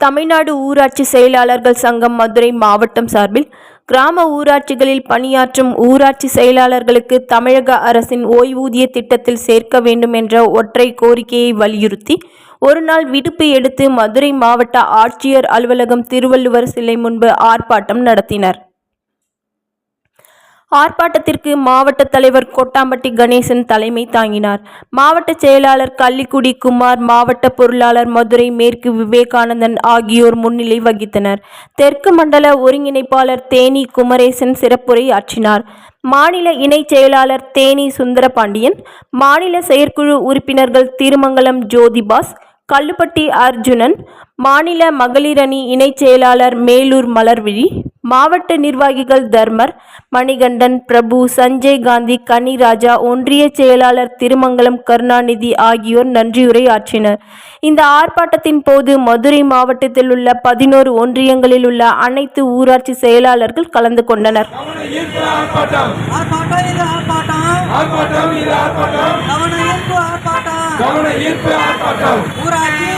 தமிழ்நாடு ஊராட்சி செயலாளர்கள் சங்கம் மதுரை மாவட்டம் சார்பில் கிராம ஊராட்சிகளில் பணியாற்றும் ஊராட்சி செயலாளர்களுக்கு தமிழக அரசின் ஓய்வூதிய திட்டத்தில் சேர்க்க வேண்டும் என்ற ஒற்றை கோரிக்கையை வலியுறுத்தி ஒருநாள் விடுப்பு எடுத்து மதுரை மாவட்ட ஆட்சியர் அலுவலகம் திருவள்ளுவர் சிலை முன்பு ஆர்ப்பாட்டம் நடத்தினர். ஆர்ப்பாட்டத்திற்கு மாவட்ட தலைவர் கொட்டாம்பட்டி கணேசன் தலைமை தாங்கினார். மாவட்ட செயலாளர் கள்ளிக்குடி குமார் மாவட்ட பொருளாளர் மதுரை மேற்கு விவேகானந்தன் ஆகியோர் முன்னிலை வகித்தனர். தெற்கு மண்டல ஒருங்கிணைப்பாளர் தேனி குமரேசன் சிறப்புரை ஆற்றினார். மாநில இணைச் செயலாளர் தேனி சுந்தரபாண்டியன் மாநில செயற்குழு உறுப்பினர்கள் திருமங்கலம் ஜோதிபாஸ் கல்லுப்பட்டி அர்ஜுனன் மாநில மகளிரணி இணைச் செயலாளர் மேலூர் மலர்விழி மாவட்ட நிர்வாகிகள் தர்மர் மணிகண்டன் பிரபு சஞ்சய் காந்தி கன்னிராஜா ஒன்றிய செயலாளர் திருமங்கலம் கருணாநிதி ஆகியோர் நன்றியுரை ஆற்றினர். இந்த ஆர்ப்பாட்டத்தின் போது மதுரை மாவட்டத்தில் உள்ள பதினோரு ஒன்றியங்களில் உள்ள அனைத்து ஊராட்சி செயலாளர்கள் கலந்து கொண்டனர். ஆர்ப்பாட்டம் ஊராட்சி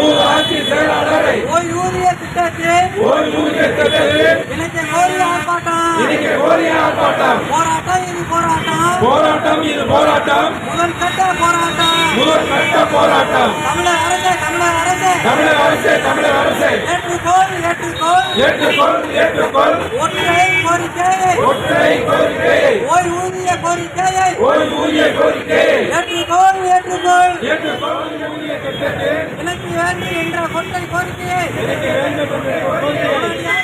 ஊராட்சி செயலாளரை ஓய்வூதிய திட்டத்தில் ஓய்வூதிய திட்டத்தில் இணைக்க கோரி ஆர்ப்பாட்டம் இணைக்க கோரிய ஆர்ப்பாட்டம் போராட்டம். இது போராட்டம் போராட்டம் இது போராட்டம் முதல் கட்ட போராட்டம் முதல் கட்ட போராட்டம் தமிழக அரசே தமிழக அரசே. தமிழக அரசே தமிழக அரசே ஏற்றுக்கோள் ஏற்றுக்கோள். ஏற்றுக்கொள் ஏற்றுக்கொள். ஒற்றை கோரிக்கையை ஒற்றை கோரிக்கையை ஓய்வூதிய கோரிக்கையை. ஓய்வூதிய கோரிக்கையை ஏற்றுக்கோள் ஏற்றுக்கோள். ஏற்றுக்கொள் ஓய்வூதிய திட்டத்தில் இணைக்க வேண்டும் என்ற கோரிக்கையை. இணைக்க வேண்டும் என்ற கோரிக்கையை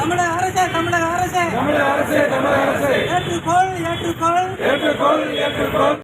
தமிழக அரசே தமிழக அரசே. தமிழக அரசே தமிழக அரசே. ஏற்றுக்கொள் ஏற்றுக்கொள். ஏற்றுக்கொள் ஏற்றுக்கொள்.